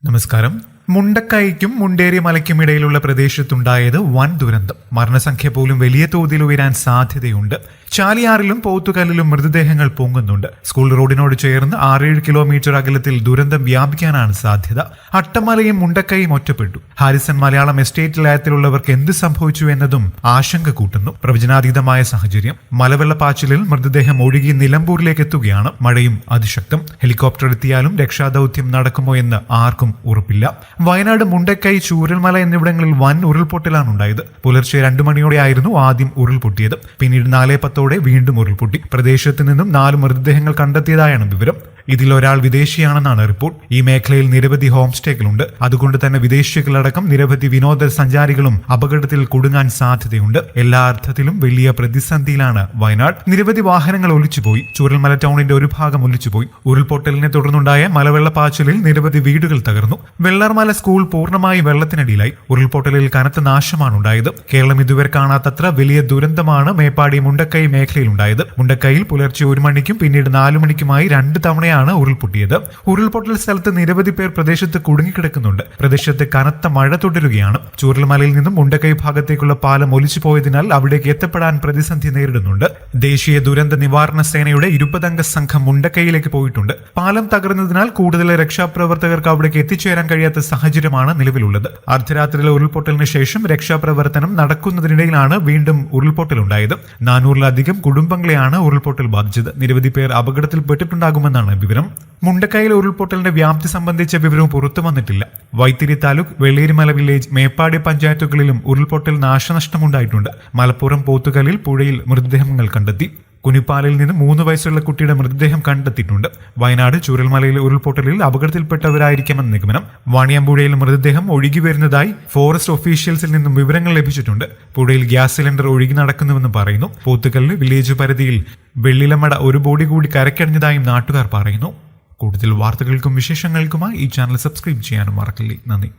നമസ്കാരം മുണ്ടക്കൈക്കും മുണ്ടേരി മലയ്ക്കുമിടയിലുള്ള പ്രദേശത്തുണ്ടായത് വൻ ദുരന്തം. മരണസംഖ്യ പോലും വലിയ തോതിൽ ഉയരാൻ സാധ്യതയുണ്ട്. ചാലിയാറിലും പോത്തുകല്ലിലും മൃതദേഹങ്ങൾ പൊങ്ങുന്നുണ്ട്. സ്കൂൾ റോഡിനോട് ചേർന്ന് ആറേഴ് കിലോമീറ്റർ അകലത്തിൽ ദുരന്തം വ്യാപിക്കാനാണ് സാധ്യത. അട്ടമലയും മുണ്ടക്കൈയും ഒറ്റപ്പെട്ടു. ഹാരിസൺ മലയാളം എസ്റ്റേറ്റ് ലയത്തിലുള്ളവർക്ക് എന്ത് സംഭവിച്ചു എന്നതും ആശങ്ക കൂട്ടുന്നു. പ്രവചനാതീതമായ സാഹചര്യം. മലവെള്ളപ്പാച്ചിലിൽ മൃതദേഹം ഒഴുകി നിലമ്പൂരിലേക്ക് എത്തുകയാണ് മഴയും അതിശക്തം. ഹെലികോപ്റ്റർ എത്തിയാലും രക്ഷാദൌത്യം നടക്കുമോ എന്ന് ആർക്കും ഉറപ്പില്ല. വയനാട് മുണ്ടക്കൈ ചൂരൽമല എന്നിവിടങ്ങളിൽ വൻ ഉരുൾപൊട്ടലാണ് ഉണ്ടായത്. പുലർച്ചെ രണ്ടു മണിയോടെയായിരുന്നു ആദ്യം ഉരുൾപൊട്ടിയത്. പിന്നീട് നാലേ പത്തോടെ വീണ്ടും ഉരുൾപൊട്ടി. പ്രദേശത്ത് നിന്നും നാല് മൃതദേഹങ്ങൾ കണ്ടെത്തിയതായാണ് വിവരം. ഇതിൽ ഒരാൾ വിദേശിയാണെന്നാണ് റിപ്പോർട്ട്. ഈ മേഖലയിൽ നിരവധി ഹോം സ്റ്റേകളുണ്ട് അതുകൊണ്ട് തന്നെ വിദേശികളടക്കം നിരവധി വിനോദസഞ്ചാരികളും അപകടത്തിൽ കുടുങ്ങാൻ സാധ്യതയുണ്ട്. എല്ലാ അർത്ഥത്തിലും വലിയ പ്രതിസന്ധിയിലാണ് വയനാട്. നിരവധി വാഹനങ്ങൾ ഒലിച്ചുപോയി. ചൂരൽമല ടൗണിന്റെ ഒരു ഭാഗം ഒലിച്ചുപോയി. ഉരുൾപൊട്ടലിനെ തുടർന്നുണ്ടായ മലവെള്ളപ്പാച്ചിലിൽ നിരവധി വീടുകൾ തകർന്നു. വെള്ളർമല സ്കൂൾ പൂർണമായി വെള്ളത്തിനടിയിലായി. ഉരുൾപൊട്ടലിൽ കനത്ത നാശമാണ് ഉണ്ടായത് കേരളം ഇതുവരെ കാണാത്തത്ര വലിയ ദുരന്തമാണ് മേപ്പാടി മുണ്ടക്കൈ മേഖലയിൽ മേഖലയിലുണ്ടായത്. മുണ്ടക്കൈയിൽ പുലർച്ചെ ഒരു മണിക്കും പിന്നീട് നാലു മണിക്കുമായി രണ്ട് തവണയാണ് ഉരുൾപൊട്ടിയത്. ഉരുൾപൊട്ടൽ സ്ഥലത്ത് നിരവധി പേർ പ്രദേശത്ത് കുടുങ്ങിക്കിടക്കുന്നുണ്ട്. പ്രദേശത്ത് കനത്ത മഴ തുടരുകയാണ്. ചൂരൽമലയിൽ നിന്നും മുണ്ടക്കൈ ഭാഗത്തേക്കുള്ള പാലം ഒലിച്ചു പോയതിനാൽ അവിടേക്ക് എത്തപ്പെടാൻ പ്രതിസന്ധി നേരിടുന്നുണ്ട്. ദേശീയ ദുരന്ത നിവാരണ സേനയുടെ ഇരുപതംഗ സംഘം മുണ്ടക്കൈയിലേക്ക് പോയിട്ടുണ്ട്. പാലം തകർന്നതിനാൽ കൂടുതൽ രക്ഷാപ്രവർത്തകർക്ക് അവിടേക്ക് എത്തിച്ചേരാൻ കഴിയാത്ത സാഹചര്യമാണ് നിലവിലുള്ളത്. അർദ്ധരാത്രിയിലെ ഉരുൾപൊട്ടലിന് ശേഷം രക്ഷാപ്രവർത്തനം നടക്കുന്നതിനിടയിലാണ് വീണ്ടും ഉരുൾപൊട്ടലുണ്ടായത്. നാനൂറിലധികം കുടുംബങ്ങളെയാണ് ഉരുൾപൊട്ടൽ ബാധിച്ചത്. നിരവധി പേർ അപകടത്തിൽപ്പെട്ടിട്ടുണ്ടാകുമെന്നാണ് വിവരം മുണ്ടക്കായൽ ഉരുൾപൊട്ടലിന്റെ വ്യാപ്തി സംബന്ധിച്ച വിവരവും പുറത്തു വന്നിട്ടില്ല. വൈത്തിരി താലൂക്ക് വെള്ളേരിമല വില്ലേജ് മേപ്പാടി പഞ്ചായത്തുകളിലും ഉരുൾപൊട്ടൽ നാശനഷ്ടമുണ്ടായിട്ടുണ്ട്. മലപ്പുറം പോത്തുകലിൽ പുഴയിൽ മൃതദേഹങ്ങൾ കണ്ടെത്തി. കുനിപ്പാലിൽ നിന്ന് മൂന്ന് വയസ്സുള്ള കുട്ടിയുടെ മൃതദേഹം കണ്ടെത്തിയിട്ടുണ്ട്. വയനാട് ചൂരൽമലയിലെ ഉരുൾപൊട്ടലിൽ അപകടത്തിൽപ്പെട്ടവരായിരിക്കുമെന്ന് നിഗമനം. വാണിയാമ്പുഴയിൽ മൃതദേഹം ഒഴുകി വരുന്നതായി ഫോറസ്റ്റ് ഒഫീഷ്യൽസിൽ നിന്നും വിവരങ്ങൾ ലഭിച്ചിട്ടുണ്ട്. പുഴയിൽ ഗ്യാസ് സിലിണ്ടർ ഒഴുകി നടക്കുന്നുവെന്ന് പറയുന്നു. പോത്തുകല്ല് വില്ലേജ് പരിധിയിൽ വെള്ളിലമട ഒരു ബോഡി കൂടി കരക്കടിഞ്ഞതായും നാട്ടുകാർ പറയുന്നു. കൂടുതൽ വാർത്തകൾക്കും വിശേഷങ്ങൾക്കുമായി ഈ ചാനൽ സബ്സ്ക്രൈബ് ചെയ്യാനും മറക്കില്ലേ. നന്ദി.